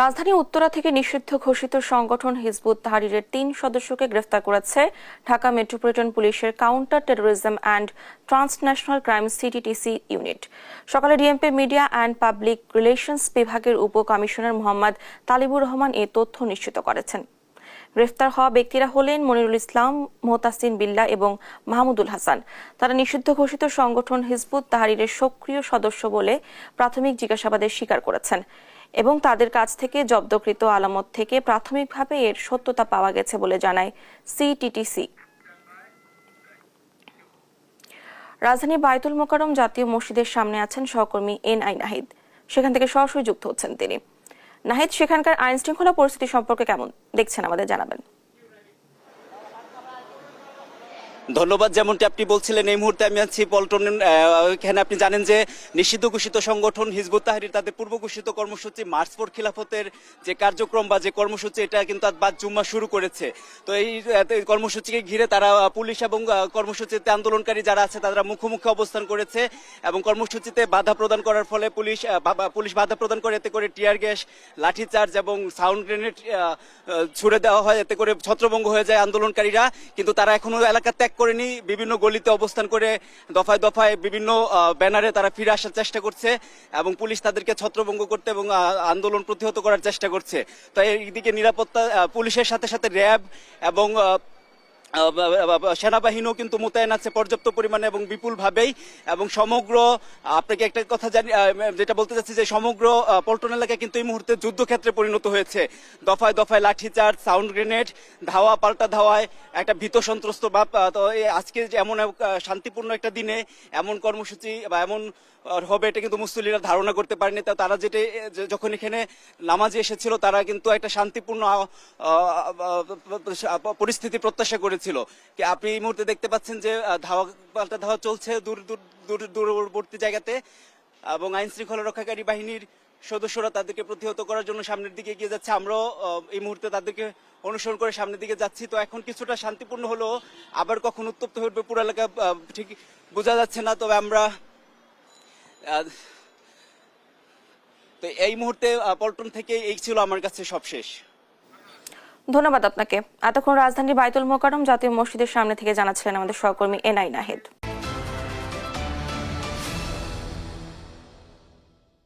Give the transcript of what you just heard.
রাজধানী উত্তরা থেকে নিষিদ্ধ ঘোষিত সংগঠন হিজবুত তাহারিরের তিন সদস্যকে গ্রেফতার করেছে। ঢাকা মেট্রোপলিটন পুলিশের counter terrorism and transnational crime CTTC unit. সকালে DMP media and public relations বিভাগের উপ কমিশনার মোহাম্মদ তালিবুর রহমান এ তথ্য নিশ্চিত করেছেন। গ্রেফতার হওয়া ব্যক্তিরা হলেন মনিরুল ইসলাম, মোহতাসিন বিল্লা এবং মাহমুদুল হাসান। তারা নিষিদ্ধ ঘোষিত সংগঠন হিজবুত তাহারিরের সক্রিয় সদস্য বলে প্রাথমিক জিজ্ঞাসাবাদে স্বীকার করেছেন এবং তাদের কাছ থেকে জব্দকৃত আলামত থেকে প্রাথমিকভাবে এর সত্যতা পাওয়া গেছে বলে জানায় সিটিটিসি। রাজধানী বায়তুল মোকারম জাতীয় মসজিদের সামনে আছেন সহকর্মী এন আই নাহিদ। সেখান থেকে সরাসরি যুক্ত হচ্ছেন তিনি। নাহিদ সেখানকার আইনশৃঙ্খলা পরিস্থিতি সম্পর্কে কেমন? দেখছেন আমাদের জানাবেন। ধন্যবাদ, যেমনটি আপনি বলছিলেন, এই মুহূর্তে আমি আছি পল্টন এখানে আপনি জানেন যে নিষিদ্ধ ঘোষিত সংগঠন হিজবুত তাহরির তাদের পূর্ব ঘোষিত কর্মসূচি মার্চ ফর খিলাফতের যে কার্যক্রম বা যে কর্মসূচি, এটা কিন্তু আজ বাদ জুম্মা শুরু করেছে। তো এই কর্মসূচিকে ঘিরে তারা পুলিশ এবং কর্মসূচিতে আন্দোলনকারী যারা আছে, তারা মুখোমুখি অবস্থান করেছে এবং কর্মসূচিতে বাধা প্রদান করার ফলে পুলিশ পুলিশ বাধা প্রদান করে, এতে করে টিয়ার গ্যাস, লাঠিচার্জ এবং সাউন্ড গ্রেনেড ছুড়ে দেওয়া হয়, এতে করে ছত্রভঙ্গ হয়ে যায় আন্দোলনকারীরা। কিন্তু তারা এখনও এলাকা ত্যাগ করেনি বিভিন্ন গলিতে অবস্থান করে দফায় দফায় বিভিন্ন ব্যানারে তারা ফিরে আসার চেষ্টা করছে এবং পুলিশ তাদেরকে ছত্রভঙ্গ করতে এবং আন্দোলন প্রতিহত করার চেষ্টা করছে। তাই এইদিকে নিরাপত্তা পুলিশের সাথে সাথে র্যাব এবং সেনাবাহিনীও কিন্তু মোতায়েন আছে পর্যাপ্ত পরিমাণে এবং বিপুল ভাবেই এবং সমগ্র আপনাকে একটা কথা জানি যেটা বলতে চাচ্ছি যে সমগ্র পল্টন এলাকা কিন্তু এই মুহূর্তে যুদ্ধক্ষেত্রে পরিণত হয়েছে। দফায় দফায় লাঠিচার্জ সাউন্ড গ্রেনেড ধাওয়া পাল্টা ধাওয়ায় একটা ভীত সন্ত্রস্ত আহ, তো আজকে এমন শান্তিপূর্ণ একটা দিনে এমন কর্মসূচি বা এমন হবে এটা কিন্তু মুসলিরা ধারণা করতে পারেনি। তা তারা যেটা যখন এখানে নামাজে এসেছিল তারা কিন্তু একটা শান্তিপূর্ণ পরিস্থিতি প্রত্যাশা করেছিল। আপনি এই মুহূর্তে দেখতে পাচ্ছেন যে ধাওয়া পাল্টা ধাওয়া চলছে দূর দূর দূরবর্তী জায়গাতে। এবং আইন শৃঙ্খলা রক্ষাকারী বাহিনীর সদস্যরা তাদেরকে প্রতিহত করার জন্য সামনের দিকে এগিয়ে যাচ্ছে। আমরাও এই মুহূর্তে তাদেরকে অনুসরণ করে সামনের দিকে যাচ্ছি। তো এখন কিছুটা শান্তিপূর্ণ হলো আবার কখন উত্তপ্ত উঠবে পুরো এলাকা ঠিক বোঝা যাচ্ছে না। তবে আমরা তো এই মুহূর্তে পল্টন থেকে এই ছিল আমার কাছে সব শেষ ধন্যবাদ আপনাকে। এতক্ষণ রাজধানীর বাইতুল মোকারম জাতীয় মসজিদের সামনে থেকে জানাচ্ছিলেন আমাদের সহকর্মী এন আই নাহিদ।